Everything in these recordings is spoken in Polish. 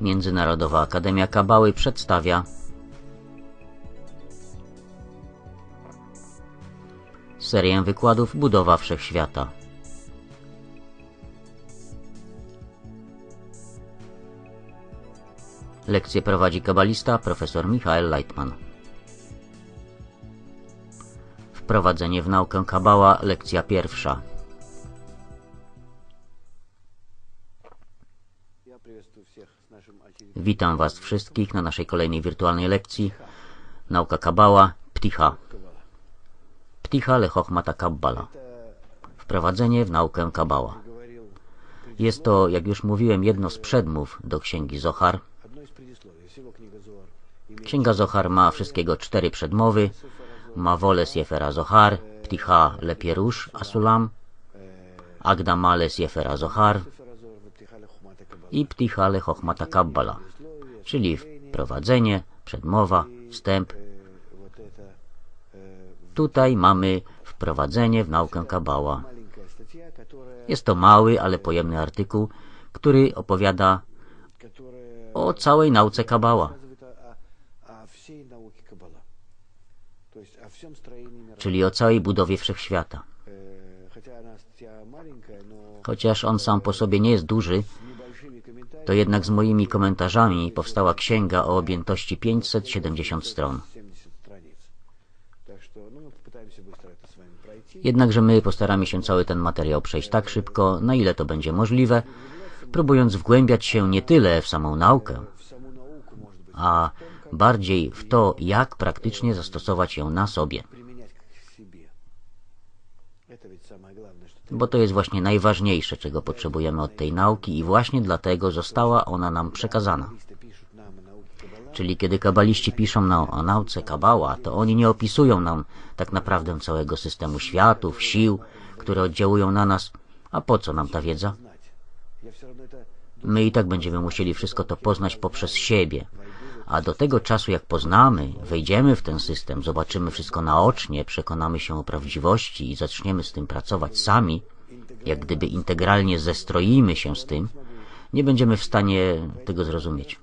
Międzynarodowa Akademia Kabały przedstawia serię wykładów Budowa Wszechświata. Lekcję prowadzi kabalista profesor Michael Leitman. Wprowadzenie w naukę kabała, lekcja pierwsza. Witam Was wszystkich na naszej kolejnej wirtualnej lekcji. Nauka Kabała Pticha. Pticha Lechochmata Kabbala. Wprowadzenie w naukę Kabała Jest to, jak już mówiłem, jedno z przedmów do Księgi Zohar. Księga Zohar ma wszystkiego cztery przedmowy. Ma wolę Jefera Zohar Pticha Lepierusz Asulam Agdamale Jefera Zohar i Ptichale Chochmata Kabbala, czyli wprowadzenie, przedmowa, wstęp. Tutaj mamy wprowadzenie w naukę Kabała. Jest to mały, ale pojemny artykuł, który opowiada o całej nauce Kabała. Czyli o całej budowie wszechświata. Chociaż on sam po sobie nie jest duży, to jednak z moimi komentarzami powstała księga o objętości 570 stron. Jednakże my postaramy się cały ten materiał przejść tak szybko, na ile to będzie możliwe, próbując wgłębiać się nie tyle w samą naukę, a bardziej w to, jak praktycznie zastosować ją na sobie. Bo to jest właśnie najważniejsze, czego potrzebujemy od tej nauki i właśnie dlatego została ona nam przekazana. Czyli kiedy kabaliści piszą nam o nauce kabała, to oni nie opisują nam tak naprawdę całego systemu światów, sił, które oddziałują na nas. A po co nam ta wiedza? My i tak będziemy musieli wszystko to poznać poprzez siebie. A do tego czasu, jak poznamy, wejdziemy w ten system, zobaczymy wszystko naocznie, przekonamy się o prawdziwości i zaczniemy z tym pracować sami, jak gdyby integralnie zestroimy się z tym, nie będziemy w stanie tego zrozumieć.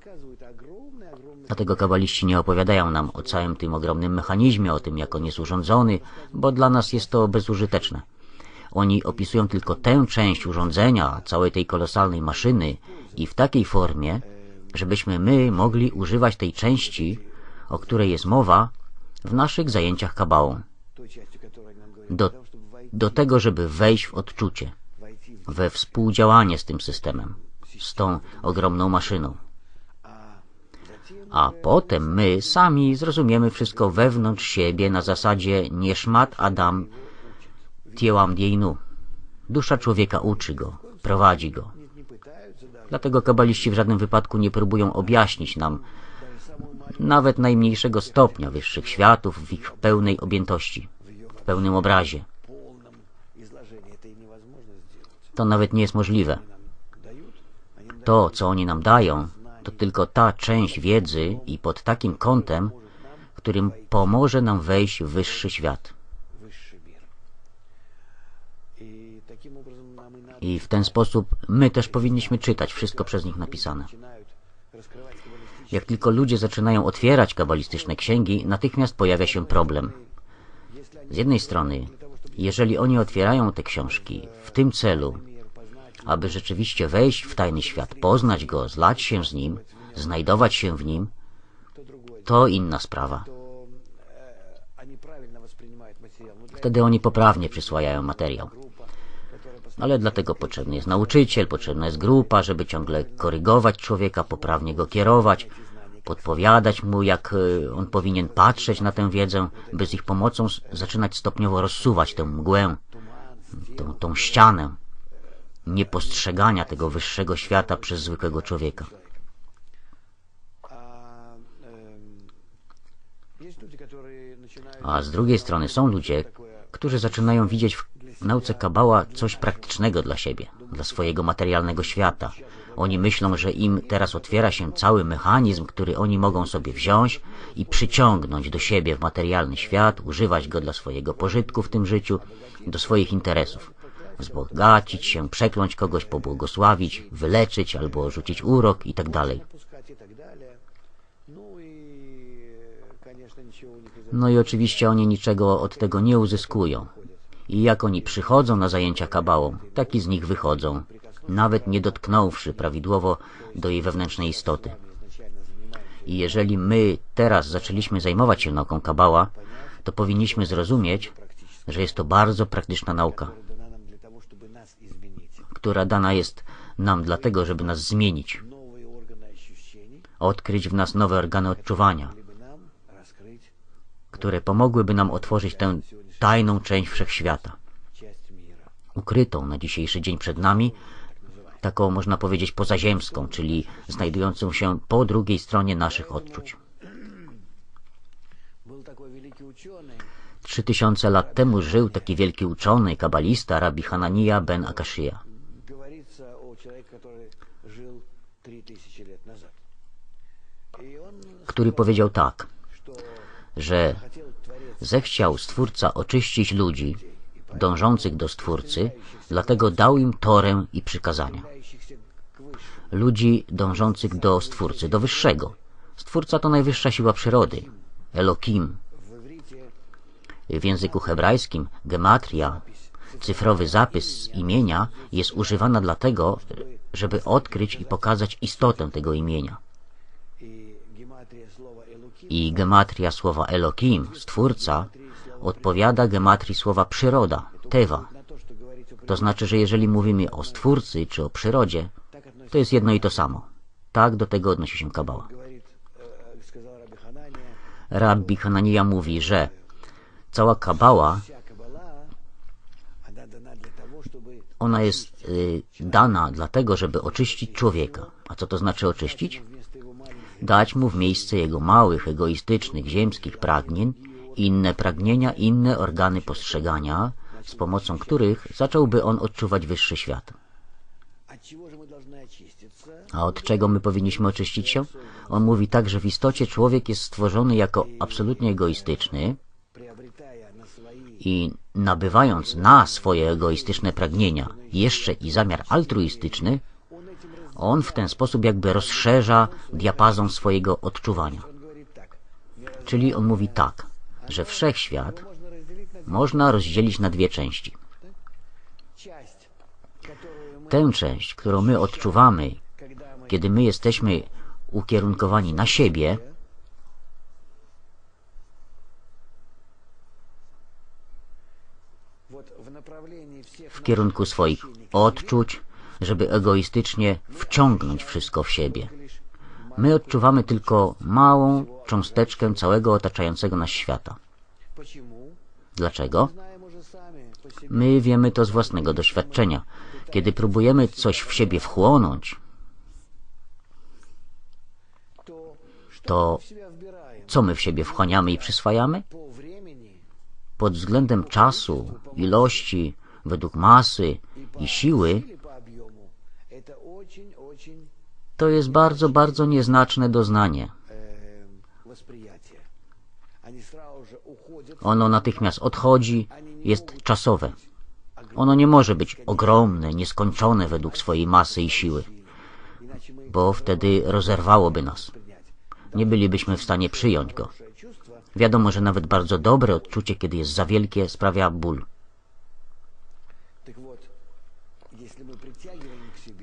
Dlatego kabaliści nie opowiadają nam o całym tym ogromnym mechanizmie, o tym, jak on jest urządzony, bo dla nas jest to bezużyteczne. Oni opisują tylko tę część urządzenia, całej tej kolosalnej maszyny i w takiej formie, żebyśmy my mogli używać tej części, o której jest mowa, w naszych zajęciach kabałą. Do, do tego, żeby wejść w odczucie, we współdziałanie z tym systemem, z tą ogromną maszyną. A potem my sami zrozumiemy wszystko wewnątrz siebie na zasadzie nie szmat Adam tiełam diejnu. Dusza człowieka uczy go, prowadzi go. Dlatego kabaliści w żadnym wypadku nie próbują objaśnić nam nawet najmniejszego stopnia wyższych światów w ich pełnej objętości, w pełnym obrazie. To nawet nie jest możliwe. To, co oni nam dają, to tylko ta część wiedzy i pod takim kątem, którym pomoże nam wejść w wyższy świat. I w ten sposób my też powinniśmy czytać wszystko przez nich napisane. Jak tylko ludzie zaczynają otwierać kabalistyczne księgi, natychmiast pojawia się problem. Z jednej strony, jeżeli oni otwierają te książki w tym celu, aby rzeczywiście wejść w tajny świat, poznać go, zlać się z nim, znajdować się w nim, to inna sprawa. Wtedy oni poprawnie przyswajają materiał ale dlatego potrzebny jest nauczyciel, potrzebna jest grupa, żeby ciągle korygować człowieka, poprawnie go kierować, podpowiadać mu, jak y, on powinien patrzeć na tę wiedzę, by z ich pomocą zaczynać stopniowo rozsuwać tę mgłę, tą, tą ścianę niepostrzegania tego wyższego świata przez zwykłego człowieka. A z drugiej strony są ludzie, którzy zaczynają widzieć w w nauce kabała coś praktycznego dla siebie, dla swojego materialnego świata. Oni myślą, że im teraz otwiera się cały mechanizm, który oni mogą sobie wziąć i przyciągnąć do siebie w materialny świat, używać go dla swojego pożytku w tym życiu, do swoich interesów. Wzbogacić się, przekląć kogoś, pobłogosławić, wyleczyć albo rzucić urok itd. Tak no i oczywiście oni niczego od tego nie uzyskują. I jak oni przychodzą na zajęcia kabałą, tak i z nich wychodzą, nawet nie dotknąwszy prawidłowo do jej wewnętrznej istoty. I jeżeli my teraz zaczęliśmy zajmować się nauką kabała, to powinniśmy zrozumieć, że jest to bardzo praktyczna nauka, która dana jest nam dlatego, żeby nas zmienić, odkryć w nas nowe organy odczuwania, które pomogłyby nam otworzyć tę tajną część wszechświata, ukrytą na dzisiejszy dzień przed nami, taką można powiedzieć pozaziemską, czyli znajdującą się po drugiej stronie naszych odczuć. Trzy tysiące lat temu żył taki wielki uczony, kabalista, rabbi Hanania ben Akashia. który powiedział tak, że zechciał Stwórca oczyścić ludzi dążących do Stwórcy, dlatego dał im Torę i przykazania. Ludzi dążących do Stwórcy, do Wyższego. Stwórca to najwyższa siła przyrody, Elokim. W języku hebrajskim gematria, cyfrowy zapis imienia jest używana dlatego, żeby odkryć i pokazać istotę tego imienia. I gematria słowa Elokim, Stwórca, odpowiada gematrii słowa przyroda, Teva. To znaczy, że jeżeli mówimy o Stwórcy czy o przyrodzie, to jest jedno i to samo. Tak do tego odnosi się Kabała. Rabbi Hanania mówi, że cała Kabała ona jest y, dana dlatego, żeby oczyścić człowieka. A co to znaczy oczyścić? Dać mu w miejsce jego małych, egoistycznych, ziemskich pragnień inne pragnienia, inne organy postrzegania, z pomocą których zacząłby on odczuwać wyższy świat. A od czego my powinniśmy oczyścić się? On mówi tak, że w istocie człowiek jest stworzony jako absolutnie egoistyczny i nabywając na swoje egoistyczne pragnienia jeszcze i zamiar altruistyczny, on w ten sposób jakby rozszerza diapazon swojego odczuwania. Czyli on mówi tak, że wszechświat można rozdzielić na dwie części. Tę część, którą my odczuwamy, kiedy my jesteśmy ukierunkowani na siebie, w kierunku swoich odczuć, żeby egoistycznie wciągnąć wszystko w siebie. My odczuwamy tylko małą cząsteczkę całego otaczającego nas świata. Dlaczego? My wiemy to z własnego doświadczenia. Kiedy próbujemy coś w siebie wchłonąć, to co my w siebie wchłaniamy i przyswajamy? Pod względem czasu, ilości, według masy i siły to jest bardzo, bardzo nieznaczne doznanie. Ono natychmiast odchodzi, jest czasowe. Ono nie może być ogromne, nieskończone według swojej masy i siły, bo wtedy rozerwałoby nas. Nie bylibyśmy w stanie przyjąć go. Wiadomo, że nawet bardzo dobre odczucie, kiedy jest za wielkie, sprawia ból.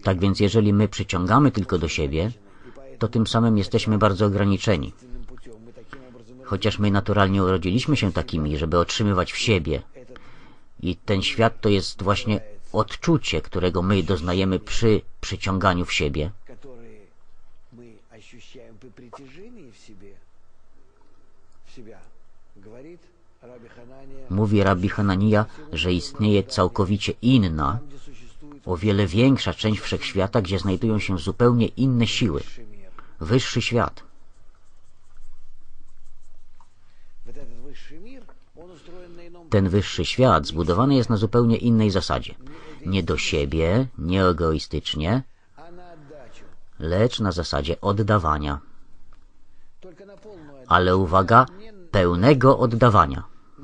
Tak więc jeżeli my przyciągamy tylko do siebie, to tym samym jesteśmy bardzo ograniczeni. Chociaż my naturalnie urodziliśmy się takimi, żeby otrzymywać w siebie. I ten świat to jest właśnie odczucie, którego my doznajemy przy przyciąganiu w siebie. Mówi Rabbi Hanania, że istnieje całkowicie inna, o wiele większa część wszechświata, gdzie znajdują się zupełnie inne siły. Wyższy świat. Ten wyższy świat zbudowany jest na zupełnie innej zasadzie. Nie do siebie, nie egoistycznie, lecz na zasadzie oddawania. Ale uwaga, pełnego oddawania.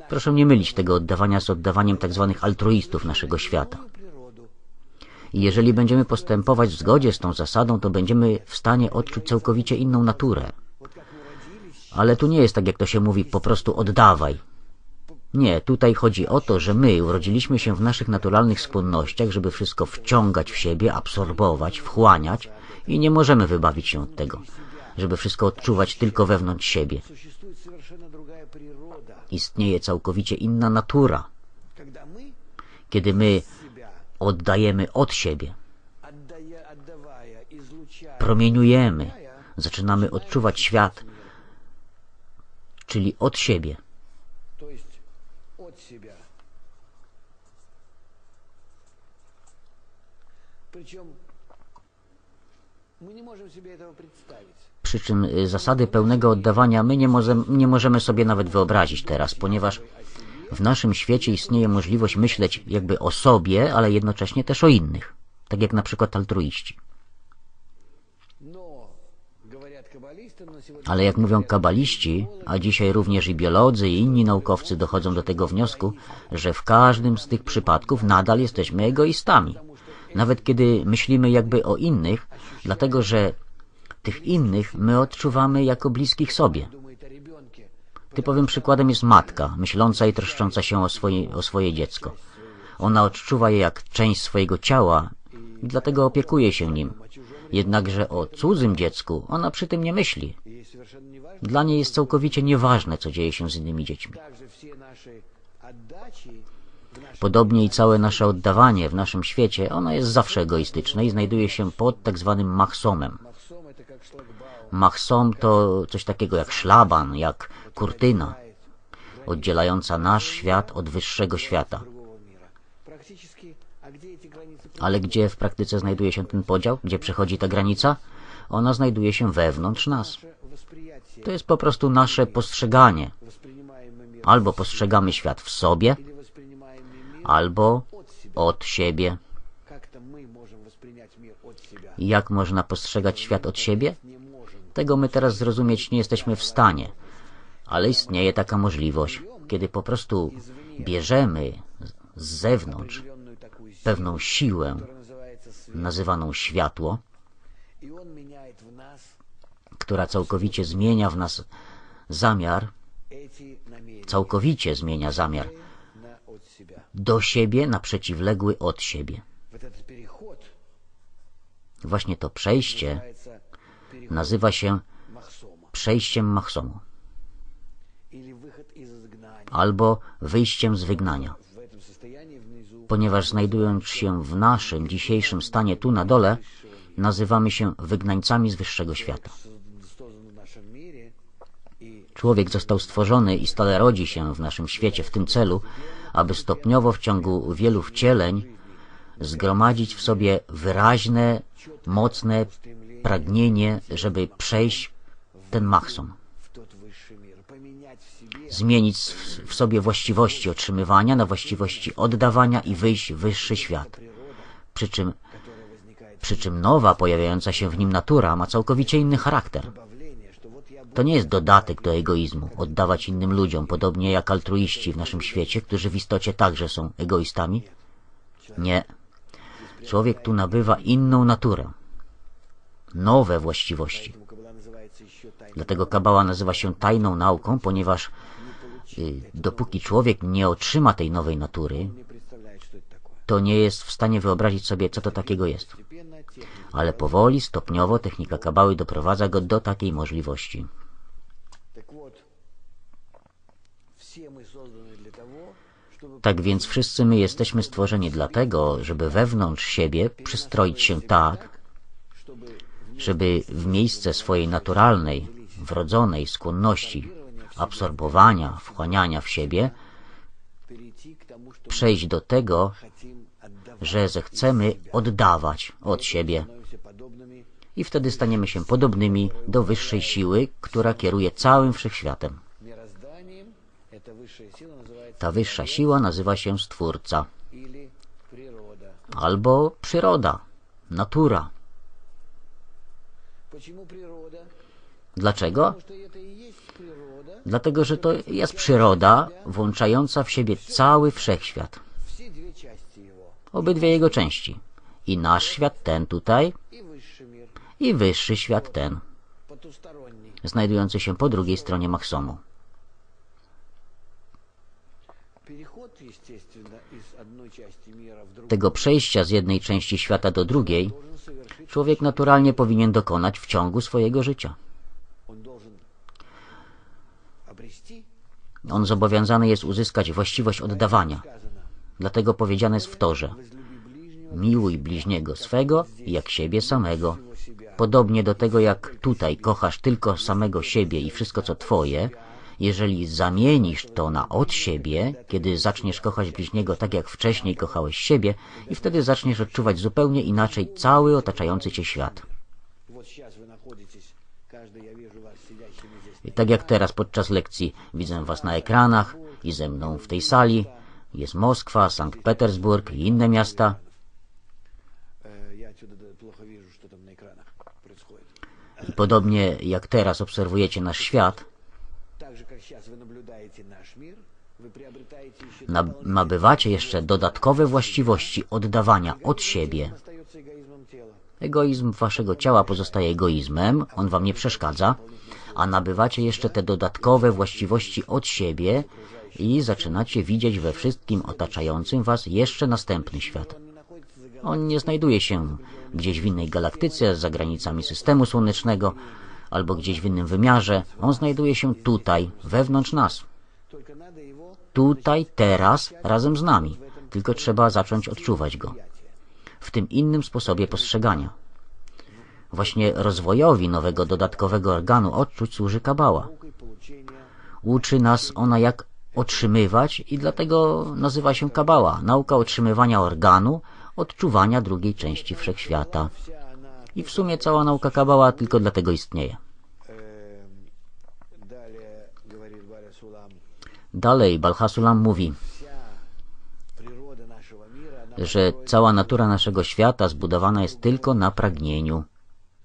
Proszę nie mylić tego oddawania z oddawaniem tzw. Tak altruistów naszego świata. I jeżeli będziemy postępować w zgodzie z tą zasadą, to będziemy w stanie odczuć całkowicie inną naturę. Ale tu nie jest tak, jak to się mówi, po prostu oddawaj. Nie, tutaj chodzi o to, że my urodziliśmy się w naszych naturalnych skłonnościach, żeby wszystko wciągać w siebie, absorbować, wchłaniać i nie możemy wybawić się od tego, żeby wszystko odczuwać tylko wewnątrz siebie. Istnieje całkowicie inna natura. Kiedy my oddajemy od siebie. Promieniujemy, zaczynamy odczuwać świat, czyli od siebie. Przy czym y, zasady pełnego oddawania my nie, nie możemy sobie nawet wyobrazić teraz, ponieważ w naszym świecie istnieje możliwość myśleć jakby o sobie, ale jednocześnie też o innych, tak jak na przykład altruiści. Ale jak mówią kabaliści, a dzisiaj również i biolodzy i inni naukowcy dochodzą do tego wniosku, że w każdym z tych przypadków nadal jesteśmy egoistami. Nawet kiedy myślimy jakby o innych, dlatego że tych innych my odczuwamy jako bliskich sobie. Typowym przykładem jest matka, myśląca i troszcząca się o swoje, o swoje dziecko. Ona odczuwa je jak część swojego ciała i dlatego opiekuje się nim. Jednakże o cudzym dziecku ona przy tym nie myśli. Dla niej jest całkowicie nieważne, co dzieje się z innymi dziećmi. Podobnie i całe nasze oddawanie w naszym świecie, ono jest zawsze egoistyczne i znajduje się pod tak zwanym machsomem. Machsom to coś takiego jak szlaban, jak kurtyna, oddzielająca nasz świat od wyższego świata. Ale gdzie w praktyce znajduje się ten podział? Gdzie przechodzi ta granica? Ona znajduje się wewnątrz nas. To jest po prostu nasze postrzeganie. Albo postrzegamy świat w sobie, albo od siebie. Jak można postrzegać świat od siebie? Tego my teraz zrozumieć nie jesteśmy w stanie. Ale istnieje taka możliwość, kiedy po prostu bierzemy z zewnątrz pewną siłę nazywaną światło, która całkowicie zmienia w nas zamiar, całkowicie zmienia zamiar do siebie na przeciwległy od siebie. Właśnie to przejście nazywa się przejściem Mahsomu albo wyjściem z wygnania. Ponieważ znajdując się w naszym dzisiejszym stanie tu na dole, nazywamy się wygnańcami z wyższego świata. Człowiek został stworzony i stale rodzi się w naszym świecie w tym celu, aby stopniowo w ciągu wielu wcieleń zgromadzić w sobie wyraźne, mocne pragnienie, żeby przejść ten maksom, zmienić w sobie właściwości otrzymywania na właściwości oddawania i wyjść w wyższy świat. Przy czym, przy czym nowa, pojawiająca się w nim natura ma całkowicie inny charakter. To nie jest dodatek do egoizmu, oddawać innym ludziom, podobnie jak altruiści w naszym świecie, którzy w istocie także są egoistami. Nie. Człowiek tu nabywa inną naturę nowe właściwości. Dlatego kabała nazywa się tajną nauką, ponieważ y, dopóki człowiek nie otrzyma tej nowej natury, to nie jest w stanie wyobrazić sobie, co to takiego jest. Ale powoli, stopniowo technika kabały doprowadza go do takiej możliwości. Tak więc wszyscy my jesteśmy stworzeni dlatego, żeby wewnątrz siebie przystroić się tak, żeby w miejsce swojej naturalnej, wrodzonej skłonności absorbowania, wchłaniania w siebie, przejść do tego, że zechcemy oddawać od siebie. I wtedy staniemy się podobnymi do wyższej siły, która kieruje całym wszechświatem. Ta wyższa siła nazywa się Stwórca albo przyroda, natura. Dlaczego? Dlatego, że to jest przyroda włączająca w siebie cały wszechświat. Obydwie jego części. I nasz świat ten tutaj i wyższy świat ten, znajdujący się po drugiej stronie Maksomu. Tego przejścia z jednej części świata do drugiej człowiek naturalnie powinien dokonać w ciągu swojego życia. On zobowiązany jest uzyskać właściwość oddawania. Dlatego powiedziane jest w Torze Miłuj bliźniego swego jak siebie samego. Podobnie do tego, jak tutaj kochasz tylko samego siebie i wszystko, co twoje, jeżeli zamienisz to na od siebie, kiedy zaczniesz kochać bliźniego tak, jak wcześniej kochałeś siebie i wtedy zaczniesz odczuwać zupełnie inaczej cały otaczający cię świat. I tak jak teraz podczas lekcji widzę was na ekranach i ze mną w tej sali. Jest Moskwa, Sankt Petersburg i inne miasta. I podobnie jak teraz obserwujecie nasz świat, Nabywacie jeszcze dodatkowe właściwości oddawania od siebie. Egoizm waszego ciała pozostaje egoizmem, on wam nie przeszkadza, a nabywacie jeszcze te dodatkowe właściwości od siebie i zaczynacie widzieć we wszystkim otaczającym was jeszcze następny świat. On nie znajduje się gdzieś w innej galaktyce, za granicami systemu słonecznego, albo gdzieś w innym wymiarze, on znajduje się tutaj, wewnątrz nas. Tutaj, teraz, razem z nami, tylko trzeba zacząć odczuwać go. W tym innym sposobie postrzegania. Właśnie rozwojowi nowego dodatkowego organu odczuć służy kabała. Uczy nas ona, jak otrzymywać i dlatego nazywa się kabała, nauka otrzymywania organu, odczuwania drugiej części wszechświata. I w sumie cała nauka kabała tylko dlatego istnieje. Dalej Balhasulam mówi, że cała natura naszego świata zbudowana jest tylko na pragnieniu.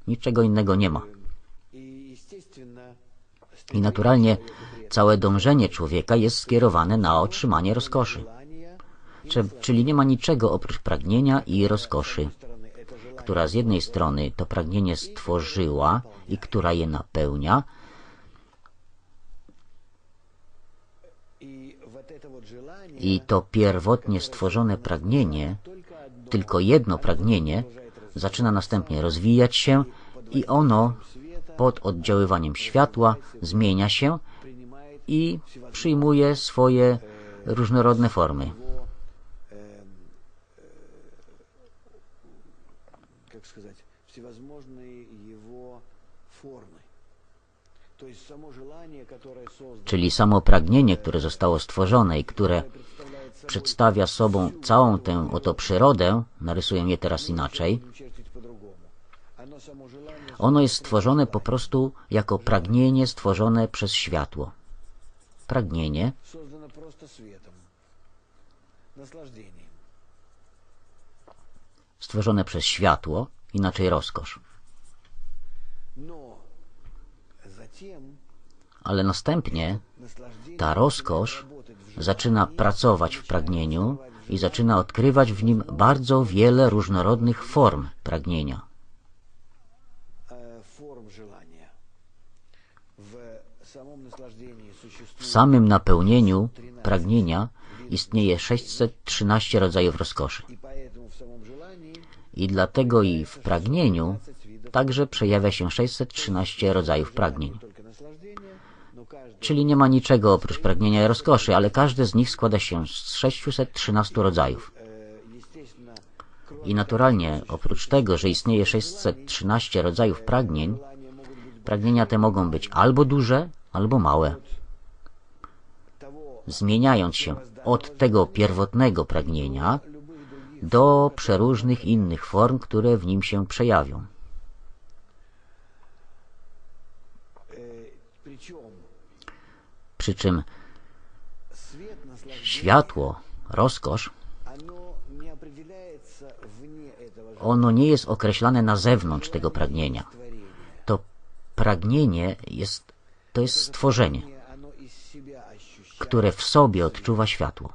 Niczego innego nie ma. I naturalnie całe dążenie człowieka jest skierowane na otrzymanie rozkoszy. Czyli nie ma niczego oprócz pragnienia i rozkoszy która z jednej strony to pragnienie stworzyła i która je napełnia, i to pierwotnie stworzone pragnienie, tylko jedno pragnienie, zaczyna następnie rozwijać się i ono pod oddziaływaniem światła zmienia się i przyjmuje swoje różnorodne formy. Czyli samo pragnienie, które zostało stworzone i które przedstawia sobą całą tę oto przyrodę, narysuję je teraz inaczej, ono jest stworzone po prostu jako pragnienie stworzone przez światło. Pragnienie stworzone przez światło, inaczej rozkosz. Ale następnie ta rozkosz zaczyna pracować w pragnieniu i zaczyna odkrywać w nim bardzo wiele różnorodnych form pragnienia. W samym napełnieniu pragnienia istnieje 613 rodzajów rozkoszy. I dlatego i w pragnieniu także przejawia się 613 rodzajów pragnień. Czyli nie ma niczego oprócz pragnienia i rozkoszy, ale każdy z nich składa się z 613 rodzajów. I naturalnie, oprócz tego, że istnieje 613 rodzajów pragnień, pragnienia te mogą być albo duże, albo małe. Zmieniając się od tego pierwotnego pragnienia do przeróżnych innych form, które w nim się przejawią. Przy czym światło, rozkosz, ono nie jest określane na zewnątrz tego pragnienia. To pragnienie jest, to jest stworzenie, które w sobie odczuwa światło.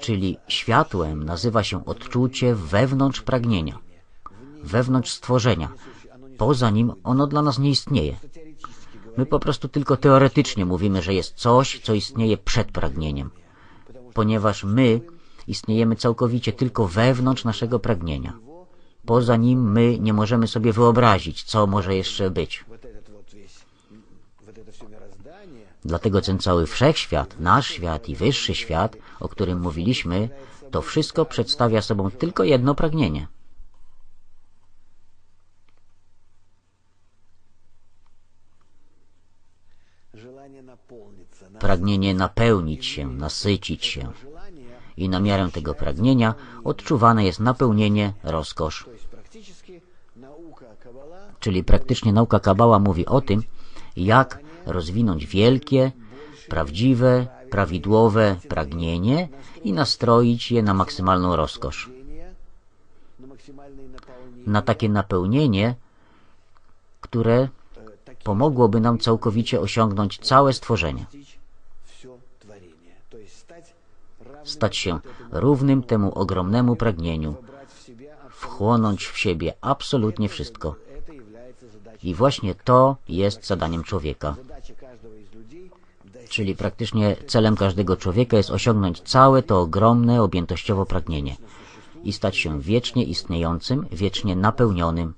Czyli światłem nazywa się odczucie wewnątrz pragnienia, wewnątrz stworzenia. Poza nim ono dla nas nie istnieje. My po prostu tylko teoretycznie mówimy, że jest coś, co istnieje przed pragnieniem, ponieważ my istniejemy całkowicie tylko wewnątrz naszego pragnienia. Poza nim my nie możemy sobie wyobrazić, co może jeszcze być. Dlatego ten cały wszechświat, nasz świat i wyższy świat, o którym mówiliśmy, to wszystko przedstawia sobą tylko jedno pragnienie – pragnienie napełnić się, nasycić się. I na miarę tego pragnienia odczuwane jest napełnienie, rozkosz. Czyli praktycznie nauka Kabała mówi o tym, jak rozwinąć wielkie, prawdziwe, prawidłowe pragnienie i nastroić je na maksymalną rozkosz. Na takie napełnienie, które pomogłoby nam całkowicie osiągnąć całe stworzenie. stać się równym temu ogromnemu pragnieniu, wchłonąć w siebie absolutnie wszystko. I właśnie to jest zadaniem człowieka. Czyli praktycznie celem każdego człowieka jest osiągnąć całe to ogromne objętościowo pragnienie i stać się wiecznie istniejącym, wiecznie napełnionym.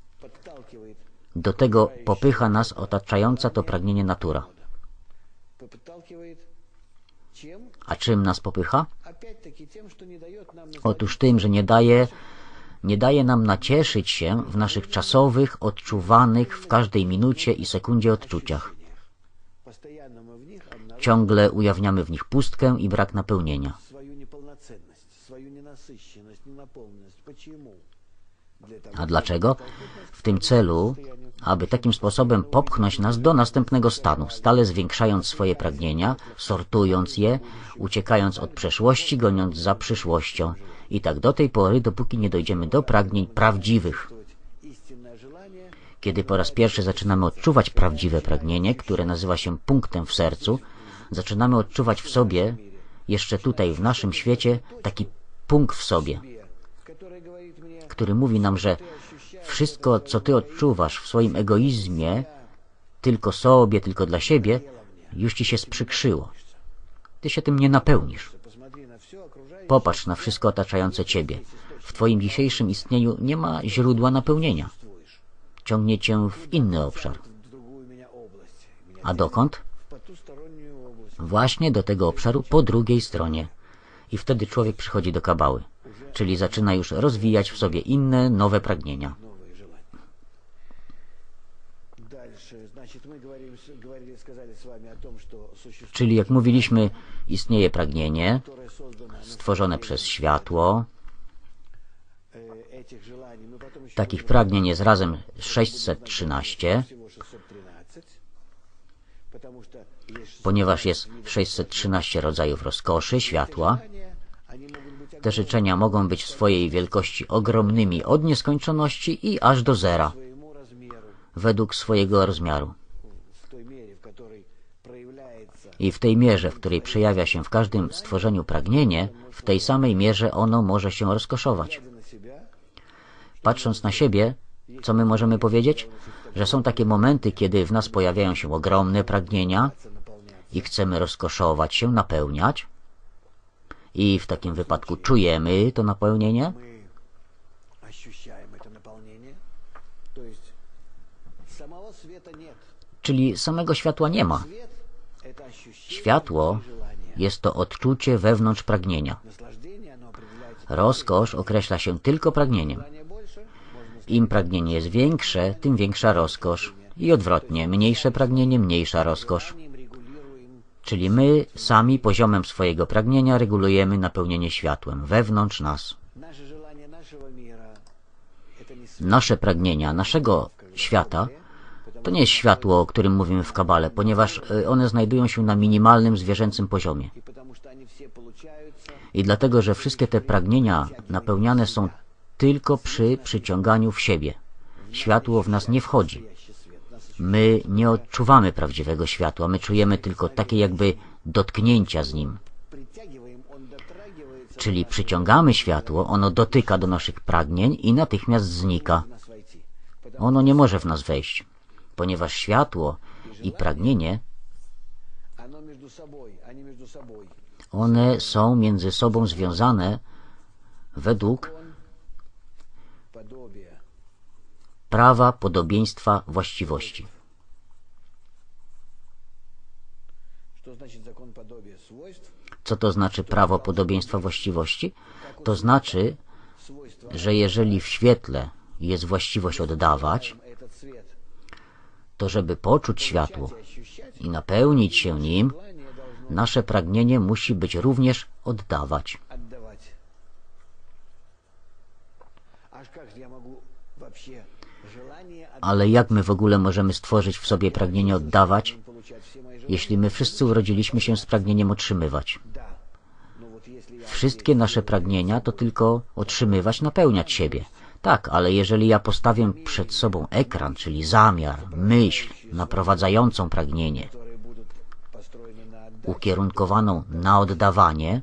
Do tego popycha nas otaczająca to pragnienie natura. A czym nas popycha? Otóż tym, że nie daje, nie daje nam nacieszyć się w naszych czasowych, odczuwanych w każdej minucie i sekundzie odczuciach. Ciągle ujawniamy w nich pustkę i brak napełnienia. A dlaczego? W tym celu, aby takim sposobem popchnąć nas do następnego stanu, stale zwiększając swoje pragnienia, sortując je, uciekając od przeszłości, goniąc za przyszłością. I tak do tej pory, dopóki nie dojdziemy do pragnień prawdziwych. Kiedy po raz pierwszy zaczynamy odczuwać prawdziwe pragnienie, które nazywa się punktem w sercu, zaczynamy odczuwać w sobie, jeszcze tutaj w naszym świecie, taki punkt w sobie który mówi nam, że wszystko, co ty odczuwasz w swoim egoizmie, tylko sobie, tylko dla siebie, już ci się sprzykrzyło. Ty się tym nie napełnisz. Popatrz na wszystko otaczające ciebie. W twoim dzisiejszym istnieniu nie ma źródła napełnienia. Ciągnie cię w inny obszar. A dokąd? Właśnie do tego obszaru po drugiej stronie. I wtedy człowiek przychodzi do kabały czyli zaczyna już rozwijać w sobie inne, nowe pragnienia. Czyli jak mówiliśmy, istnieje pragnienie stworzone przez światło. Takich pragnień jest razem 613, ponieważ jest 613 rodzajów rozkoszy, światła. Te życzenia mogą być w swojej wielkości ogromnymi od nieskończoności i aż do zera, według swojego rozmiaru. I w tej mierze, w której przejawia się w każdym stworzeniu pragnienie, w tej samej mierze ono może się rozkoszować. Patrząc na siebie, co my możemy powiedzieć? Że są takie momenty, kiedy w nas pojawiają się ogromne pragnienia i chcemy rozkoszować się, napełniać, i w takim wypadku czujemy to napełnienie. Czyli samego światła nie ma. Światło jest to odczucie wewnątrz pragnienia. Rozkosz określa się tylko pragnieniem. Im pragnienie jest większe, tym większa rozkosz i odwrotnie, mniejsze pragnienie, mniejsza rozkosz. Czyli my sami poziomem swojego pragnienia regulujemy napełnienie światłem wewnątrz nas. Nasze pragnienia, naszego świata to nie jest światło, o którym mówimy w kabale, ponieważ e, one znajdują się na minimalnym zwierzęcym poziomie. I dlatego, że wszystkie te pragnienia napełniane są tylko przy przyciąganiu w siebie. Światło w nas nie wchodzi. My nie odczuwamy prawdziwego światła, my czujemy tylko takie jakby dotknięcia z nim. Czyli przyciągamy światło, ono dotyka do naszych pragnień i natychmiast znika. Ono nie może w nas wejść, ponieważ światło i pragnienie one są między sobą związane według prawa, podobieństwa, właściwości. Co to znaczy prawo podobieństwa właściwości? To znaczy, że jeżeli w świetle jest właściwość oddawać, to żeby poczuć światło i napełnić się nim, nasze pragnienie musi być również oddawać. Ale jak my w ogóle możemy stworzyć w sobie pragnienie oddawać, jeśli my wszyscy urodziliśmy się z pragnieniem otrzymywać? Wszystkie nasze pragnienia to tylko otrzymywać, napełniać siebie. Tak, ale jeżeli ja postawię przed sobą ekran, czyli zamiar, myśl naprowadzającą pragnienie, ukierunkowaną na oddawanie,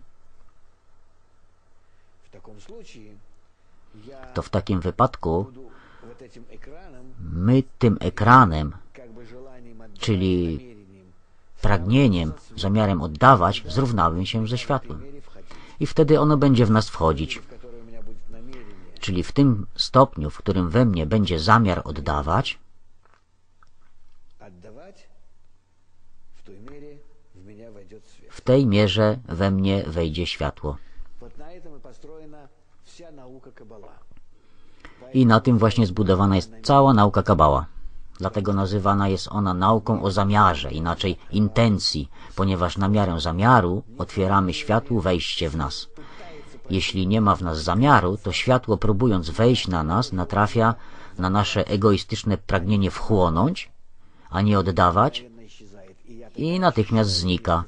to w takim wypadku my tym ekranem, czyli pragnieniem, zamiarem oddawać, zrównamy się ze światłem. I wtedy ono będzie w nas wchodzić. Czyli w tym stopniu, w którym we mnie będzie zamiar oddawać, w tej mierze we mnie wejdzie światło. I na tym właśnie zbudowana jest cała nauka kabała. Dlatego nazywana jest ona nauką o zamiarze, inaczej intencji, ponieważ na miarę zamiaru otwieramy światłu wejście w nas. Jeśli nie ma w nas zamiaru, to światło próbując wejść na nas, natrafia na nasze egoistyczne pragnienie wchłonąć, a nie oddawać i natychmiast znika.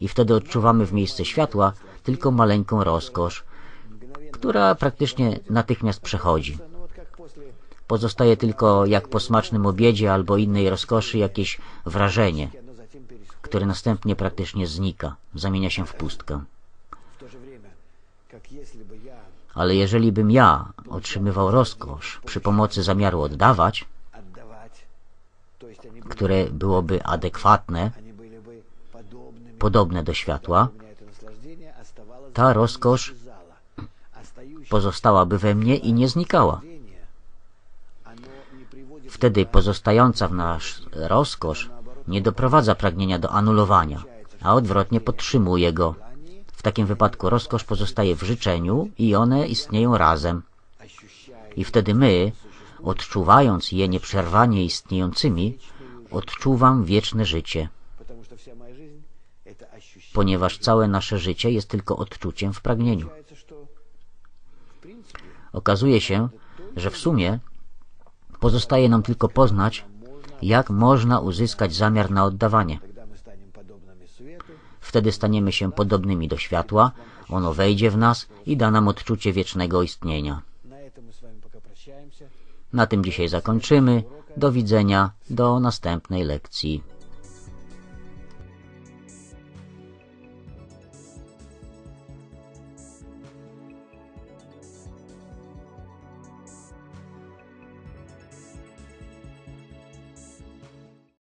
I wtedy odczuwamy w miejsce światła tylko maleńką rozkosz, która praktycznie natychmiast przechodzi. Pozostaje tylko, jak po smacznym obiedzie albo innej rozkoszy, jakieś wrażenie, które następnie praktycznie znika, zamienia się w pustkę. Ale jeżeli bym ja otrzymywał rozkosz przy pomocy zamiaru oddawać, które byłoby adekwatne, podobne do światła, ta rozkosz pozostałaby we mnie i nie znikała. Wtedy pozostająca w nas rozkosz nie doprowadza pragnienia do anulowania, a odwrotnie podtrzymuje go. W takim wypadku rozkosz pozostaje w życzeniu i one istnieją razem. I wtedy my, odczuwając je nieprzerwanie istniejącymi, odczuwam wieczne życie. Ponieważ całe nasze życie jest tylko odczuciem w pragnieniu. Okazuje się, że w sumie pozostaje nam tylko poznać, jak można uzyskać zamiar na oddawanie. Wtedy staniemy się podobnymi do światła, ono wejdzie w nas i da nam odczucie wiecznego istnienia. Na tym dzisiaj zakończymy. Do widzenia, do następnej lekcji.